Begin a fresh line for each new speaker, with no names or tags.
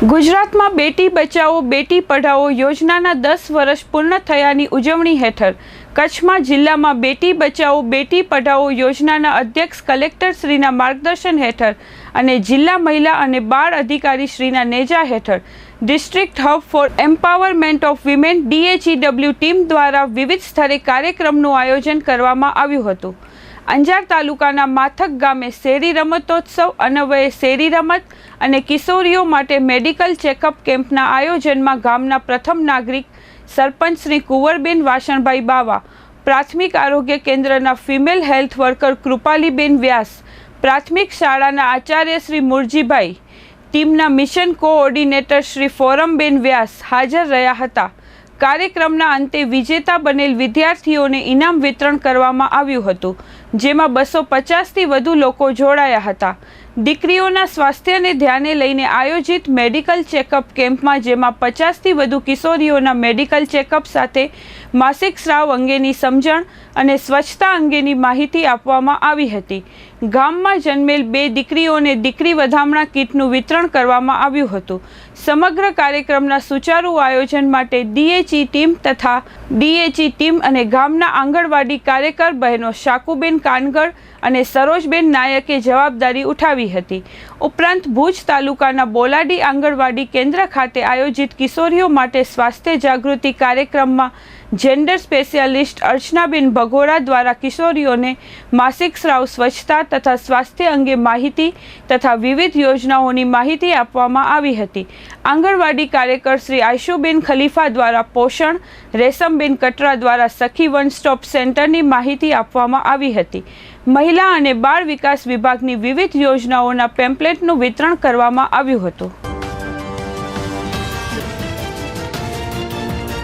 ગુજરાતમાં બેટી બચાવો, બેટી પઢાઓ યોજનાના દસ વર્ષ પૂર્ણ થયાની ઉજવણી હેઠળ કચ્છમાં જિલ્લામાં બેટી બચાવો, બેટી પઢાઓ યોજનાના અધ્યક્ષ કલેક્ટર શ્રીના માર્ગદર્શન હેઠળ અને જિલ્લા મહિલા અને બાળ અધિકારી શ્રીના નેજા હેઠળ district hub for empowerment of women DHEW team દ્વારા વિવિધ સ્તરે કાર્યક્રમનું આયોજન કરવામાં આવ્યું હતું. અંજાર તાલુકાના માથક ગામે શેરી રમતોત્સવ, અન્વયે શેરી રમત અને કિશોરીઓ માટે મેડિકલ ચેકઅપ કેમ્પના આયોજનમાં ગામના પ્રથમ નાગરિક સરપંચ શ્રી કુંવરબેન વાસણભાઈ બાવા, પ્રાથમિક આરોગ્ય કેન્દ્રના female health worker Krupaliben Vyas, પ્રાથમિક શાળાના આચાર્ય શ્રી મુરજીભાઈ, ટીમના મિશન કોઓર્ડિનેટર શ્રી ફોરમબેન વ્યાસ હાજર રહ્યા હતા. કાર્યક્રમના અંતે વિજેતા બનેલ વિદ્યાર્થીઓને ઇનામ વિતરણ કરવામાં આવ્યું હતું. જેમાં બસો પચાસથી વધુ લોકો જોડાયા હતા. દીકરીઓના સ્વાસ્થ્યને ધ્યાને લઈને આયોજિત મેડિકલ ચેકઅપ કેમ્પમાં, જેમાં પચાસથી વધુ કિશોરીઓના મેડિકલ ચેકઅપ સાથે માસિક સ્રાવ અંગેની સમજણ અને સ્વચ્છતા અંગેની માહિતી આપવામાં આવી હતી. ગામમાં જન્મેલ બે દીકરીઓને દીકરી વધામણા કીટનું વિતરણ કરવામાં આવ્યું હતું. સમગ્ર કાર્યક્રમના સુચારુ આયોજન માટે ડીએચઈ ટીમ તથા ડીએચઈ ટીમ અને ગામના આંગણવાડી કાર્યકર બહેનો શાકુબેન કાનગર અને સરોજબેન નાયકે જવાબદારી ઉઠાવી હતી. ઉપરાંત ભુજ તાલુકાના બોલાડી આંગણવાડી કેન્દ્ર ખાતે આયોજિત કિશોરીઓ માટે સ્વાસ્થ્ય જાગૃતિ કાર્યક્રમમાં જેન્ડર સ્પેશિયાલિસ્ટ અર્ચનાબેન ભગોરા દ્વારા કિશોરીઓને માસિક સ્રાવ સ્વચ્છતા તથા સ્વાસ્થ્ય અંગે માહિતી તથા વિવિધ યોજનાઓની માહિતી આપવામાં આવી હતી. આંગણવાડી કાર્યકર શ્રી આયશુબેન ખલીફા દ્વારા પોષણ, રેશમબેન કટરા દ્વારા સખી વન સ્ટોપ સેન્ટરની માહિતી આપવામાં આવી હતી. મહિલા અને બાળ વિકાસ વિભાગની વિવિધ યોજનાઓના પેમ્પલેટનું વિતરણ કરવામાં આવ્યું હતું.